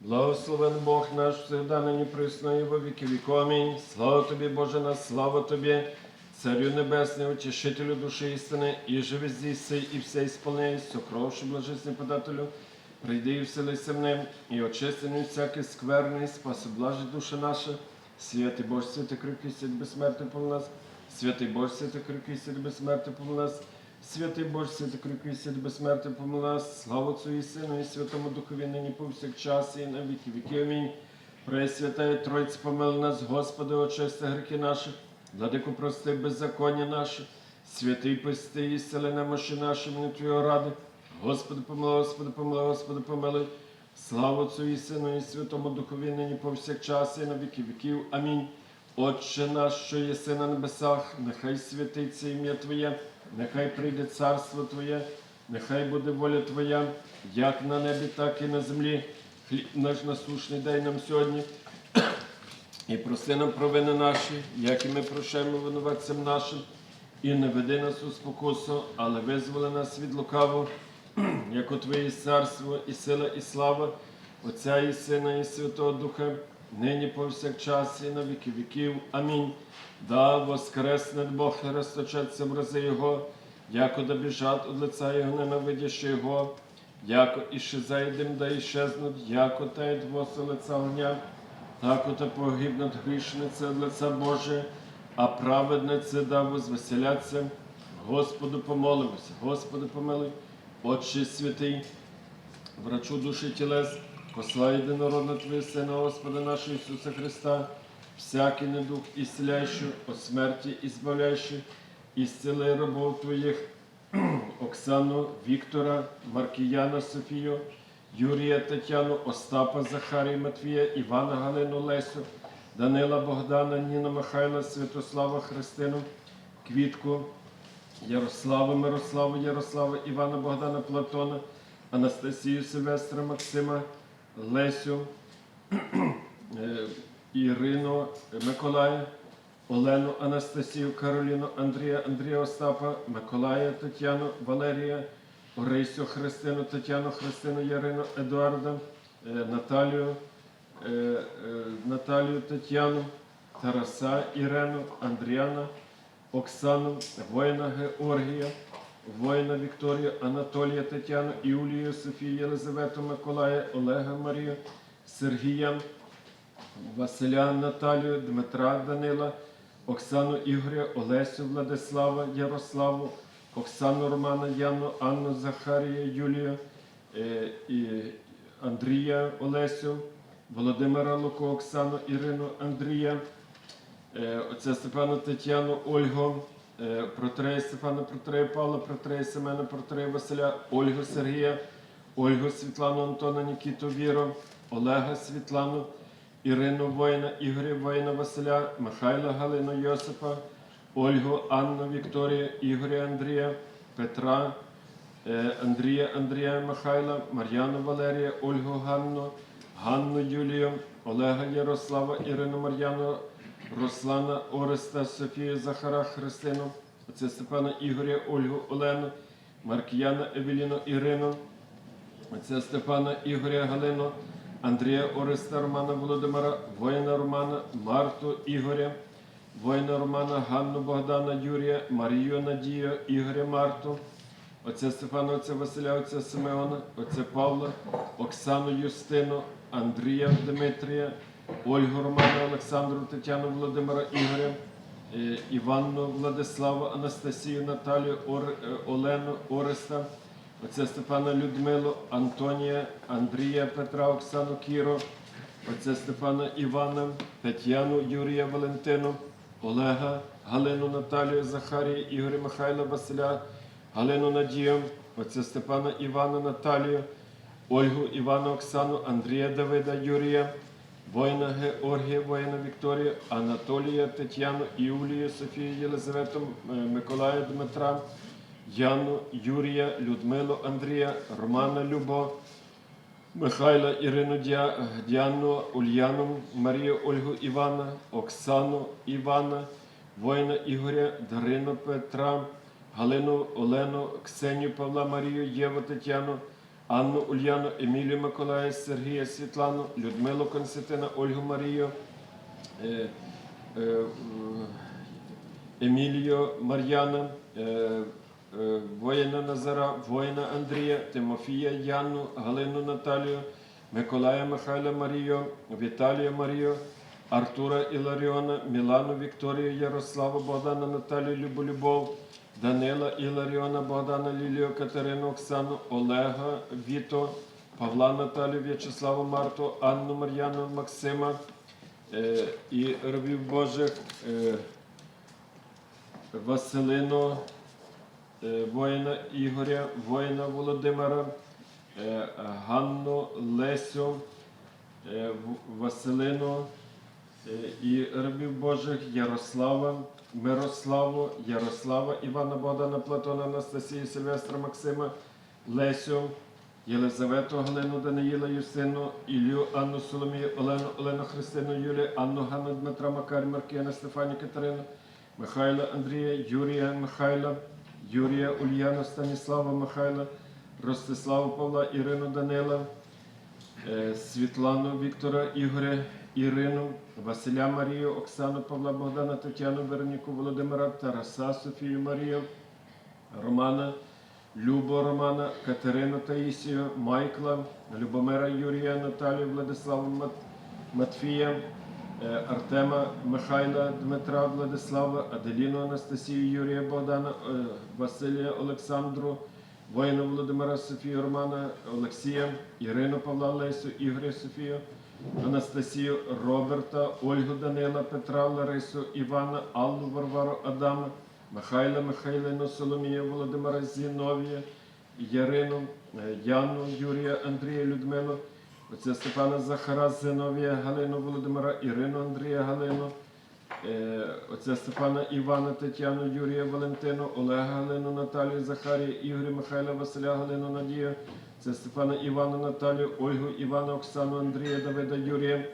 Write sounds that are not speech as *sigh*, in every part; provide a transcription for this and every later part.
Благословен Бог наш, всегда нині присно і во віки віков. Амінь. Слава тобі, Боже наш, слава тобі, Царю Небесний, утішителю душі істини, і живи здійси, і все ісполняй, сокровши блажесний подателю, прийди і вселися в ним, і очистений всякий скверний, спаси блажи душа наша, святий Боже, святий кріпкий, святий безсмертний по нас, святий Боже, святий кріпкий, святий безсмертний по нас, Святий Боже, святий кріпкий, святий безсмертний помила, слава Отцю Сину, і Святому Духові, нині повсякчас, і на віки віки. Амінь. Пресвятая Тройці, помили нас, Господи, очисти гріхи наші, владику прости беззаконня наші, святий пусти, і сели немощі наші, мені Твого ради. Господи, помилуй, Господи, помилуй, Господи, помилуй. Слава Отцю і Сину, і Святому Духові, нині повсякчас, і на віки віків. Амінь. Отче наш, що єси на небесах, нехай святиться ім'я Твоє, нехай прийде царство Твоє, нехай буде воля Твоя, як на небі, так і на землі. Хліб наш насушний дай нам сьогодні. І проси нам провини наші, як і ми прощаємо винуватцям нашим, і не веди нас у спокусу, але визволи нас від лукавого, як у Твоє царство, і сила, і слава, Отця і Сина, і Святого Духа, нині повсякчас, і на віки віків. Амінь. Да воскресне Бог і розточаться мрази Його, яко да біжать од лица Його, ненавидящи Його, яко іще зайдем, да іщезнуть, яко тають воси лица огня. Так ото погибнуть грішниці від лиця Боже, а праведниці да возвеселяться. Господу помолимося, Господи помилуй, Отче святий, врачу душі тілес, посла єдинородна Твоє Сина, Господа нашого Ісуса Христа, всякий недух ісціляючи, от смерті ізбавляючи, ісцели рабов Твоїх, *clears throat* Оксану, Віктора, Маркіяна Софію, Юрія Тетяну, Остапа Захарія Матвія, Івана Галину Лесю, Данила Богдана, Ніна Михайла, Святослава Христину, Квітку, Ярослава Мирославу, Ярослава, Івана Богдана Платона, Анастасію Сильвестра Максима, Лесю, е, Ірину Миколая, Олену Анастасію, Кароліну, Андрія, Андрія Остапа, Миколая, Тетяну, Валерія, Орисю Христину, Тетяну, Христину, Ярину, Едуарда, е, Наталію, е, Наталію Тетяну, Тараса, Ірену, Андріана, Оксану, воїна Георгія, воїна Вікторію, Анатолія Тетяну, Юлію, Софію, Єлизавету, Миколая, Олега Марію, Сергія, Василя Наталію, Дмитра Данила, Оксану Ігоря, Олесю Владислава, Ярославу, Оксану Романа, Яну, Анну Захарія, Юлію, е, Андрія Олесю, Володимира Луку, Оксану, Ірину, Андрія, е, отця Степана Тетяну, Ольгу, е, протрея Стефана, протрея Павла, протрея Семена, протрея Василя, Ольгу Сергія, Ольгу Світлану Антона, Нікіту Віру, Олега Світлану, Ірину Воїна, Ігоря Воїна Василя, Михайла Галину Йосипа, Ольгу Анну Вікторію, Ігоря Андрія, Петра, е, Андрія Андрія Михайла, Мар'яну Валерія, Ольгу Ганну, Ганну Юлію, Олега Ярослава, Ірину Мар'яну, Руслана Ореста, Софію Захара, Христину, отця Степана Ігоря, Ольгу Олену, Маркіяна Евеліну Ірину, отця Степана Ігоря Галину, Андрія Ореста Романа Володимира, воїна Романа, Марту Ігоря, воїна Романа, Ганну Богдана Юрія, Марію Надію, Ігоря Марту, отця Стефана, отця Василя, отця Симеона, отця Павла, Оксану Юстину, Андрія Дмитрія, Ольгу Романа, Олександру, Тетяну Володимира Ігоря, е, Іванну Владиславу, Анастасію, Наталію, Ор- е, Олену, Ореста, отця Степана Людмилу, Антонія, Андрія Петра, Оксану Кіро, отця Степана Івана, Тетяну Юрія Валентину, Олега, Галину Наталію, Захарія, Ігоря Михайла Василя, Галину Надію, отця Степана Івана Наталію, Ольгу Івана Оксану, Андрія Давида Юрія, воїна Георгія, воїна Вікторія, Анатолія, Тетяну, Юлію, Софію, Єлизавету, е, Миколая Дмитра, Яну, Юрія, Людмилу, Андрія, Романа Любо, Михайла Ірину Діану, Ульяну, Марію Ольгу Івана, Оксану Івана, воїна Ігоря, Дарину Петра, Галину Олену, Ксенію Павла Марію, Єву Тетяну, Анну Ульяну, Емілію Миколая, Сергія Світлану, Людмилу Константина, Ольгу Марію, е, е, Емілію Мар'яна, е, воїна Назара, воїна Андрія, Тимофія Яну, Галину Наталію, Миколая Михайла Марію, Віталія Марію, Артура Іларіона, Мілану Вікторію, Ярославу, Богдана Наталію, Любу Любов, Данила Іларіона, Богдана Лілію, Катерину Оксану, Олега Віто, Павла Наталію, В'ячеславу Марту, Анну Мар'яну, Максима е, і рабів Божих. е, Василину, е, воїна Ігоря, воїна Володимира, е, Ганну Лесю, е, Василину е, і рабів Божих Ярослава, Мирославу, Ярослава, Івана Богдана, Платона, Анастасію, Сильвестра, Максима, Лесю, Єлизавету, Галину, Даниїла, Юсину, Ілью, Анну Соломію, Олену, Олену Христину, Юлію, Анну, Ганну, Дмитра, Макар, Маркіяна, Стефані, Катерину, Михайла Андрія, Юрія Михайла, Юрія Ульяна, Станіслава Михайла, Ростиславу Павла, Ірину Данила, е, Світлану Віктора Ігоря, Ірину, Василя Марію, Оксану Павла Богдана, Тетяну Вероніку Володимира, Тараса Софію Марію, Романа, Любу Романа, Катерину Таїсію, Майкла, Любомира Юрія, Наталію, Владиславу Мат- Матфія, е, Артема Михайла, Дмитра Владислава, Аделіну Анастасію, Юрія Богдана, е, Василія Олександру, воїна Володимира Софію Романа, Олексія, Ірину Павла Лесю, Ігоря Софію, Анастасію, Роберта, Ольгу Данила, Петра Ларису, Івана, Аллу Варвару Адама, Михайла Михайлину, Соломію, Володимира Зіновія, Ярину, е, Яну, Юрія, Андрія, Людмилу, отця Степана Захара, Зиновія, Галину, Володимира, Ірину, Андрія, Галину, е, отця Степана Івана, Тетяну, Юрія, Валентину, Олега Галину, Наталію, Захарія, Ігоря, Михайла, Василя, Галину, Надію, отця Степана Івана, Наталію, Ольгу, Івана, Оксану, Андрія, Давида, Юрія,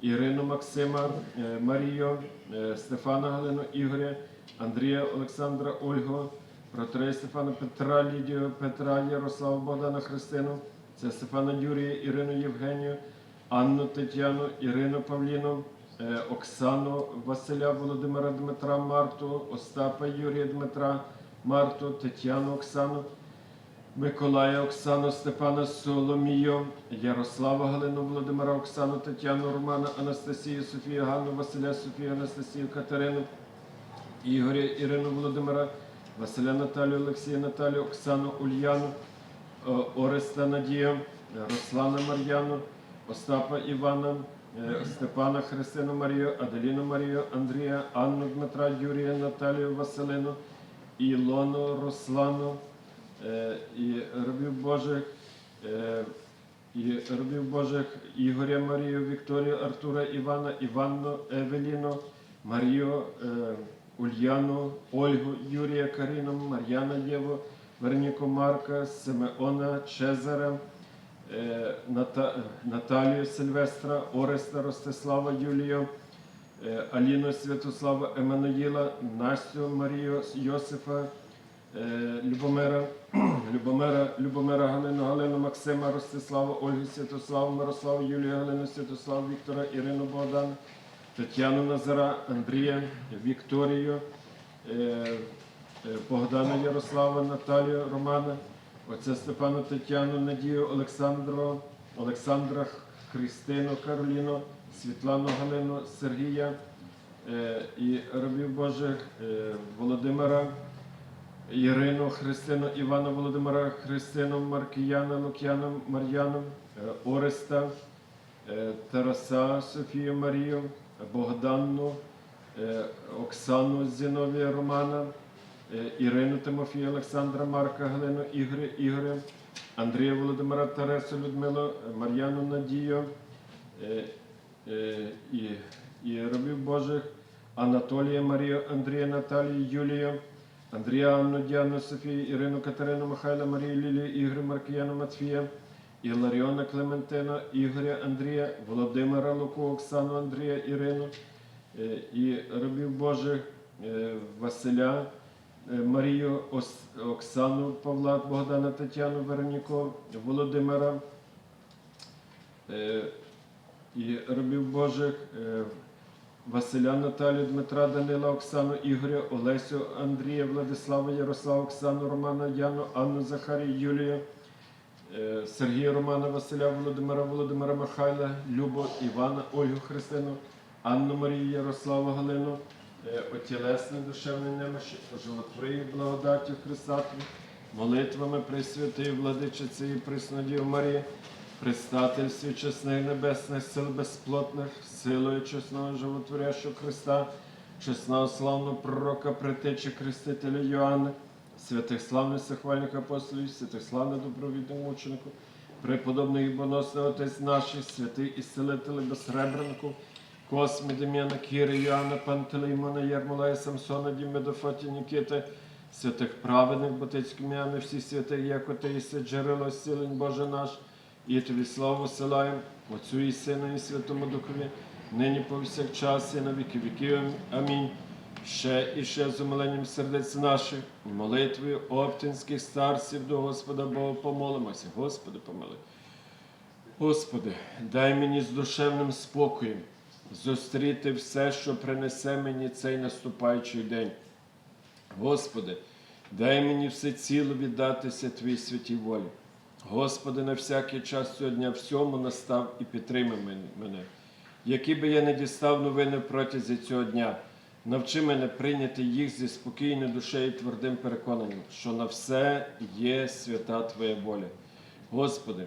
Ірину Максима, е, Марію, е, Стефана Галину, Ігоря, Андрія Олександра, Ольгу, Протрея Стефана Петра, Лідію, Петра, Ярослава, Богдана, Христину, це Стефана Юрія, Ірину Євгенію, Анну Тетяну, Ірину Павліну, Оксану Василя, Володимира Дмитра, Марту, Остапа Юрія Дмитра, Марту, Тетяну Оксану, Миколая Оксану, Степана Соломію, Ярослава Галину, Володимира Оксану, Тетяну Романа, Анастасію, Софію, Ганну, Василя, Софію, Анастасію, Катерину, Ігоря, Ірину Володимира, Василя Наталію, Олексія Наталію, Оксану Ульяну, Ореста Надію, Руслана Мар'яну, Остапа Івана, е, Степана Христину Марію, Аделіну Марію, Андрія, Анну Дмитра, Юрія, Наталію, Василину, Ілону, Руслану, е, і рабів Божих, е, і рабів Божих Ігоря Марію, Вікторію, Артура, Івана, Іванну, Евеліну, Марію, е, Ульяну, Ольгу, Юрія, Каріну, Мар'яна Єву, Верніку Марка, Симеона, Чезара, е, Наталію Сильвестра, Ореста, Ростислава, Юлію, е, Аліну Святослава, Еммануїла, Настю Марію, Йосифа, е, Любомира, *clears throat* Любомира, Любомира Галину, Галину, Максима, Ростислава, Ольгу Святославу, Мирославу, Юлію, Галину, Святославу, Віктора, Ірину Богдана, Тетяну Назара, Андрія, Вікторію, е, е, Богдана Ярослава, Наталію Романа, отця Степану Тетяну, Надію, Олександру, Олександра Христину, Кароліну, Світлану Галину, Сергія е, і рабів Божих е, Володимира, Ірину, Христину, Івана Володимира, Христину, Маркіяна, Лук'яна, Мар'яну, е, Ореста, е, Тараса, Софію Марію, Богданну, е, Оксану Зіновія Романа, Ірину Тимофія, Олександра Марка, Галину Ігоря, Ігоря, Андрія Володимира Тарасу, Людмилу, Мар'яну Надію е, е, і, і рабів Божих Анатолія Марію, Андрія Наталію, Юлію, Андрія Анну, Діану, Софію, Ірину, Катерину, Михайла, Марію, Лілію, Ігоря, Маркіяну, Матфія, Іларіона Клементина, Ігоря, Андрія, Володимира Луку, Оксану, Андрія, Ірину е, і рабів Божих е, Василя, е, Марію Ос- Оксану Павла, Богдана Тетяну Вероніку, Володимира. Е, і робів Божих, е, Василя Наталію, Дмитра, Данила, Оксану, Ігоря, Олесю, Андрія, Владислава, Ярослава, Оксану, Романа, Яну, Анну, Захарію, Юлію, е, Сергія Романа, Василя, Володимира, Володимира Михайла, Любу, Івана, Ольгу Христину, Анну Марію, Ярославу, Галину, е, отілесне душевне немощі, животворію благодаттю Христатві, молитвами Пресвятої Владичиці і Преснодів Марії, Предстательстві чесних небесних сил безплотних, силою чесного животворящого Христа, чесного славного пророка, притечі Хрестителя Йоанна, святих славних сихвальних апостолів, святих славних добровідних мучеників, преподобний і боносний Отець наших, святий ісцелитель безсребренку, Космі, Дем'яна, Кіри, Йоанна, Пантелеймона, Єрмолая, Самсона, Діми, Дофоті, Нікіти, святих праведних, Ботицьким ім'ями всіх святих, як Ти єси джерело сілень Боже наш, і тобі славу силаємо, Отцю і Сину, і Святому Духові, нині повсякчас, і на віки віків. Амінь. Ще і ще з умиленням сердець наших, молитвою оптинських старців до Господа Бога помолимося. Господи, помилуй. Господи, дай мені з душевним спокоєм зустріти все, що принесе мені цей наступаючий день. Господи, дай мені все ціло віддатися Твій святій волі. Господи, на всякий час цього дня всьому настав і підтримай мене. Які би я не дістав новини протязі цього дня, навчи мене прийняти їх зі спокійною душею і твердим переконанням, що на все є свята Твоя воля. Господи,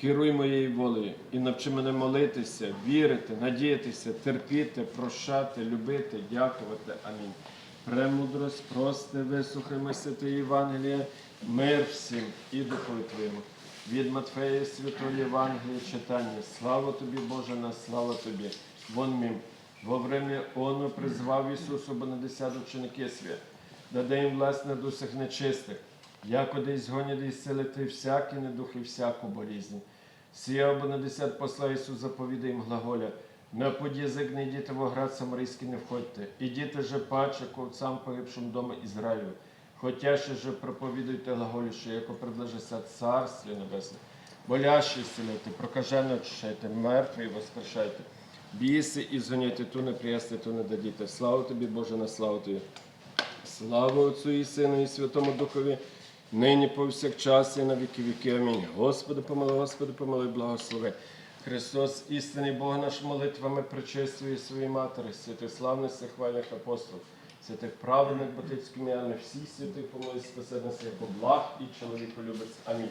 керуй моєю волею і навчи мене молитися, вірити, надіятися, терпіти, прощати, любити, дякувати. Амінь. Премудрость, прости, вислухаймо святе Євангеліє, мир всім і духові Твоєму. Від Матфея Святої Євангелія читання. Слава тобі, Боже, на слава тобі. Вон мім. Во время оно призвав Ісус обонадесят ученики свят, даде їм власне дусях нечистих, якоди згонять і силити всякі недух і всяку болізнь. Сія обонадесят посла Ісус заповіда їм глаголя, на путь язик не йдіте в оград самарійський не входьте, ідіте же паче ковцам погибшим дома Ізраїлю, хотя ще же проповідуйте глаголі, що яко предложиться Царстві Небесне, болящі зцілити, прокажено очищайте, мертві воскрешайте. Біси і згоняйте ту не приясти, ту не дадіте. Слава тобі, Боже, на славу тобі. Слава Отцю і Сину, і Святому Духові, нині повсякчас і на віки віки. Амінь. Господи, помилуй, Господи, помилуй, благослови. Христос, істинний Бог наш молитвами причистує своїй матері, святих славних хвальних апостолів, святих праведних батьківських м'яних, всіх святих помилуй, спаси нас, як благ і чоловіку любець. Амінь.